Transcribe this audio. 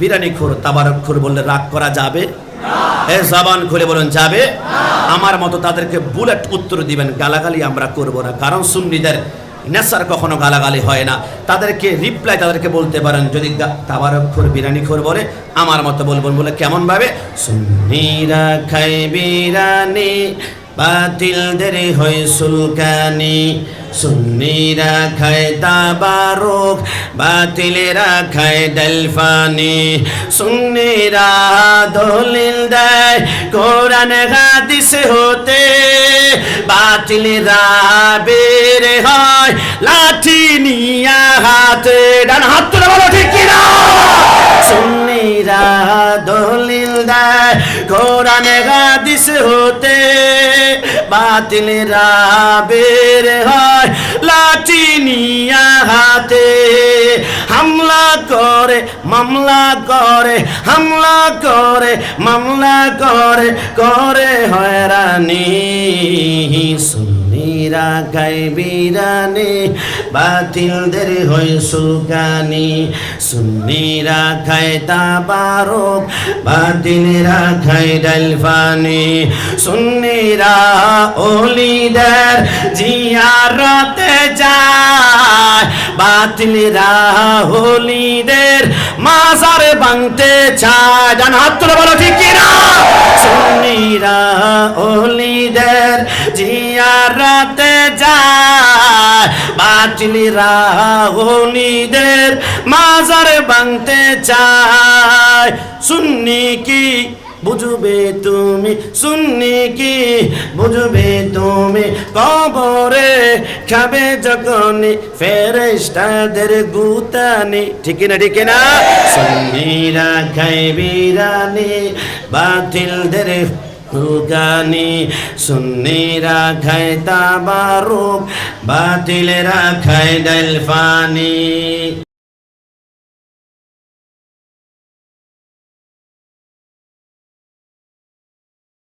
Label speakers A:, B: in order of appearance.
A: বিরানি খোর, তাবারক খোর বললে রাগ করা যাবে? এ জবান খুলে বলুন, যাবে? আমার মতো তাদেরকে বুলেট উত্তর দিবেন, গালাগালি আমরা করব না। কারণ সুন্নিদের নেশার কখনো গালাগালি হয় না। তাদেরকে রিপ্লাই তাদেরকে বলতে পারেন, যদি গা- তাবারক খোর, বিরানি খোর বলে, আমার মতো বলবেন বলে কেমন ভাবে সুন্নিরা খাই বিরানি বাতিলদের হয় সুলকানি। সুন্নিরা খায় তাবারক, বাতিলেরা খায় ডালফানি সুন্নিরা দলিল দেয়, কোরআন হাদিস হতে। বাতিলেরা বের হয়, লাঠি নিয়া হাতে ডান কোরআন হাদিস হতে বাতিলেরা বের হয়, লাঠি নিয়া হাতে হামলা করে, মামলা করে, হামলা করে, মামলা করে করে হয়রানি, সুন্নিরা গাই বিরানি বাতিলদের হয় সুলকানি। সুন্নিরা খায় তাবারক, বাতিলেরা খায় ডালফানি। সুন্নিরা ওলিদের জিয়ারতে যায়, বাতিলেরা হোলিদের মাজার ভাঙতে চায়। জান হাত তুলে বলো, ঠিক কিনা সুন্নিরা ওলিদের জিয়ারতে যায়। বাতিলেরা হোলিদের মাজার ভাঙতে চায়। সুন্নি কি বুঝবে তুমি? সুন্নি কি বুঝবে তুমি? কবরে খাবে যখন ফেরেস্তাদের গুতানি। ঠিক না ঠিক না সুন্নিরা খাই বিরানি, বাতিলদের হুকানি সুন্নিরা খায় তাবারুক বাতিলেরা খায় ডালফানি